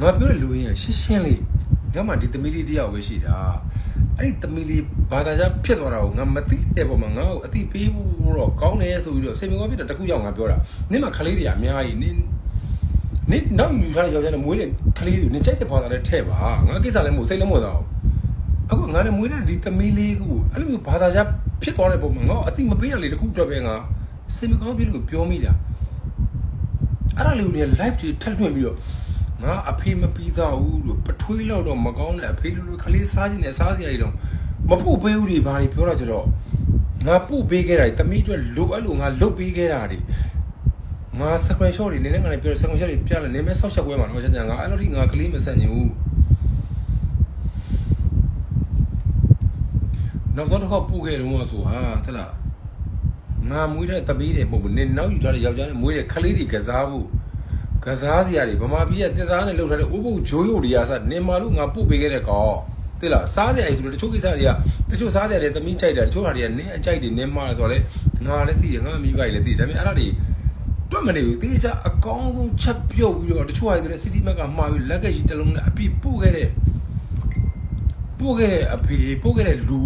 ငါပြောတဲ့လူရင်းကရှင်းရှင်းလေးငါမှဒီသမီးလေးတယောက်ပဲရှိတာအဲ့ဒီသမီးလေးဘာသာကြားဖြစ်သွားတာကိုငါမသိတဲ့ပုံမှာငါ့ကိုအတိပေးဖို့တော့ကောင်းတယ်ဆိုပြီးတော့စိတ်မကောင်းဖြစ်တဲ့တခုကြောင့်ငါပြောတာနင့်မှာခလေးတွေအများကြီးနင့်နင့်နောက်ယူထားတဲ့ယောက်ျားနဲ့မွေးတဲ့ခလေးတွေကိုနင်ကြိုက်တဲ့ဖော်တာနဲ့ထဲ့ပါငါကိစ္စလည်းမဟုတ်စိတ်လည်းမဟုတ်တော့အခုငါလည်းမွေးတဲ့ဒီသမီးလေးကိုအဲ့လိုမျိုးဘာသာကြားဖြစ်သွားတဲ့ပုံမှာငါအတိမပေးရလေတခုတော့ပဲငါစိတ်မကောင်းဖြစ်လို့ပြောမိတာအဲ့ဒါလေးကိုလည်း live တွေထပ်လွှင့်ပြီးတော့ ငါအဖေမပြီးသားဘူးလို့ပထွေးလောက်တော့မကောင်းတဲ့အဖေလိုလိုခလေးစားခြင်းနဲ့စားစရာတွေတော့မပုတ်ပေးဘူးတွေဘာတွေပြောတော့ကြတော့ငါပုတ်ပေးခဲ့တာတမိအတွက်လိုအပ်လို့ငါလုတ်ပေးခဲ့တာတွေငါ screenshot တွေနည်းနည်းငါလည်းပြော screenshot တွေပြလဲနည်းမဲဆောက်ချက်ကွဲမှာတော့ချက်ချင်ငါအဲ့လိုထိငါကလေးမဆန့်ချင်ဘူးနောက်ဆုံးတစ်ခေါက်ပုတ်ခဲ့တော့ဆိုဟာသလားငါမွေးတဲ့တပီးတွေမဟုတ်ဘူးနင်နောက်ယူထားတဲ့ယောက်ျားနဲ့မွေးတဲ့ခလေးတွေကစားဖို့ ကစားစရာတွေဗမာပြည်ကတင်သားနဲ့လှုပ်ထားတဲ့ဥပုပ်ဂျိုးရုပ်တွေကစနင်မာလို့ငါပို့ပေးခဲ့တဲ့ကောင်သိလားစားစရာကြီးဆိုတော့တချို့ကိစ္စတွေကတချို့စားစရာတွေသမီးကြိုက်တယ်တချို့ဟာတွေကနင်းအကြိုက်တွေနင်းမာဆိုတော့လေငါလည်းသိတယ်ငါမိဘကြီးလည်းသိတယ်ဒါပေမဲ့အဲ့ဒါတွေတွက်မနေဘူးတေးချအကောင်းဆုံးချက်ပြုတ်ပြီးတော့တချို့ဟာတွေဆိုတဲ့စီတီမက်ကမှာပြီးလက်ကကြီးတစ်လုံးနဲ့အပြည့်ပို့ခဲ့တဲ့ပို့ခဲ့တဲ့အဖေပို့ခဲ့တဲ့လူ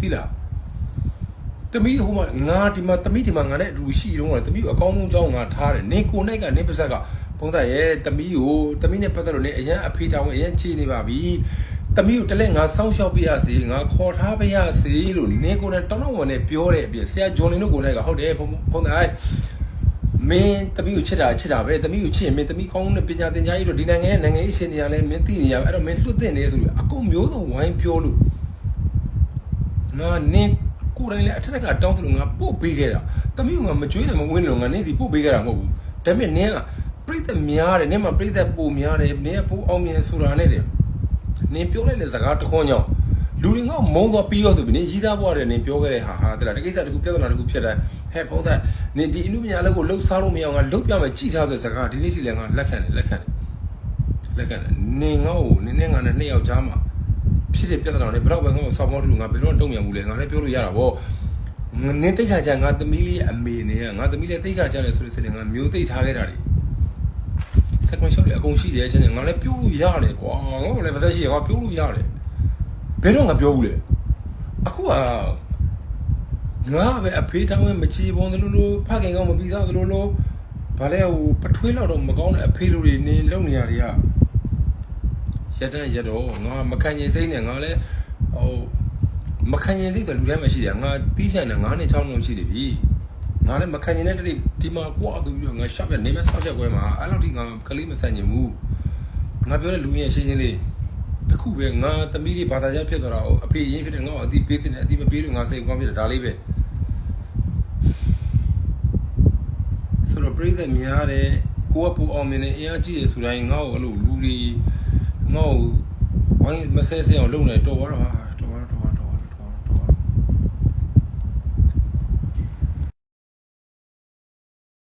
သိလားတမီးဟိုမှာငါဒီမှာတမီးဒီမှာငါနဲ့အတူရှိတော့တမီးကိုအကောင်းဆုံးအကြောင်းငါထားတယ်နေကိုနိုင်ကနေပါဇက်က ဘုံသားရဲ့တမီးကိုတမီးနဲ့ပတ်သက်လို့နေအရန်အဖေတောင်းအရန်ချေနေပါပြီတမီးကိုတလဲငါစောင်းရှောက်ပြရစီငါခေါ်ထားပြရစီလို့နေကိုနဲ့တောင်းတော့ဝင်နဲ့ပြောတဲ့အပြင်ဆရာဂျွန်လင်တို့ကိုလည်းကဟုတ်တယ်ဘုံဘုံသားမင်းတမီးကိုချစ်တာချစ်တာပဲတမီးကိုချစ်ရင်မင်းတမီးကောင်းတဲ့ပညာသင်ကြားရေးတို့ဒီနိုင်ငံရဲ့နိုင်ငံရေးရှင်နေရလဲမင်းသိနေရအဲ့တော့မင်းလွတ်တဲ့နေဆိုလို့အကုန်မျိုးစုံဝိုင်းပြောလို့ငါနင်းကိုယ်တိုင်လည်းအထက်ကတောင်းသလိုငါပို့ပေးခဲ့တာတမီးကငါမကြွေးနဲ့မဝင်းနဲ့တော့ငါနင်းစီပို့ပေးခဲ့တာမဟုတ်ဘူးဒါပေမဲ့နင်းက ပြိသက်များတယ်နင်းမှာပြိသက်ပိုများတယ်နင်းကပိုအောင်မြင်ဆိုတာနဲ့တယ်နင်းပြောလိုက်တဲ့စကားတစ်ခွန်းကြောင့်လူတွေငါ့ကိုမုန်းသွားပြီးတော့ဆိုပြီးနင်းရီးသားပွားတယ်နင်းပြောခဲ့တဲ့ဟာဟာတဲ့လားဒီကိစ္စတခုပြဿနာတခုဖြစ်တယ်ဟဲ့ဘုန်းသားနင်းဒီအမှုပညာလက်ကိုလှုပ်ရှားလို့မရအောင်ငါလှုပ်ပြမယ်ကြည်ထားဆိုတဲ့စကားဒီနေ့ထိလည်းငါလက်ခံတယ်လက်ခံတယ်လက်ခံတယ်နင်းငါ့ကိုနင်းနဲ့ငါနဲ့နှစ်ယောက်ကြားမှာဖြစ်တဲ့ပြဿနာတွေဘယ်တော့ပဲငါ့ကိုဆောက်ပေါင်းတူငါဘယ်တော့တုံ့ပြန်ဘူးလဲငါလည်းပြောလို့ရတာဗောငနင်းတိတ်ခါကြငါသမီးလေးအမေနဲ့ငါသမီးလေးတိတ်ခါကြတယ်ဆိုလို့ဆိုရင်ငါမျိုးသိတ်ထားခဲ့တာတွေ စကွန်ရှော့တွေအကုန်ရှိတယ်ချင်းငါလည်းပြောလို့ရတယ်ကွာငါကလည်းပါသက်ရှိရငါပြောလို့ရတယ်ဘယ်တော့ငါပြောဘူးလေအခုကငါပဲအဖေးတောင်းဝင်မချီပုံသလိုလိုဖခင်ကောင်းမပြီးသားသလိုလိုဘာလဲဟိုပထွေးလောက်တော့မကောင်းတဲ့အဖေးလိုတွေနေလုံနေရတွေကရက်တန်းရက်တော့ငါမခံရင်စိတ်နဲ့ငါလည်းဟိုမခံရင်စိတ်ဆိုလူတိုင်းမှာရှိတယ်ငါတီးချန်နဲ့ငါးနဲ့6လုံးရှိနေပြီ ငါလည်းမခံရင်တဲ့တည်းဒီမှာကွာသူပြီးတော့ငါရှော့ပြနေမဲ့ဆောက်ချက်ကွဲမှာအဲ့လောက်ထိငါကလေးမဆန့်ကျင်ဘူးငါပြောတဲ့လူရဲ့ရှင်းရှင်းလေးတခုပဲငါသမီးလေးဘာသာကြားဖြစ်သွားတာကိုအဖေရင်းဖြစ်တယ်ငါ့ကိုအတိပေးတယ်အတိမပေးလို့ငါစိတ်ကောင်းဖြစ်တယ်ဒါလေးပဲဆိုတော့ပြိသက်များတယ်ကိုကပူအောင်မြင်နေအင်အားကြီးရဆိုတိုင်းငါ့ကိုအဲ့လိုလူတွေငါ့ကိုဝိုင်းမဆဲဆဲအောင်လုပ်နေတော့တော့ဟာ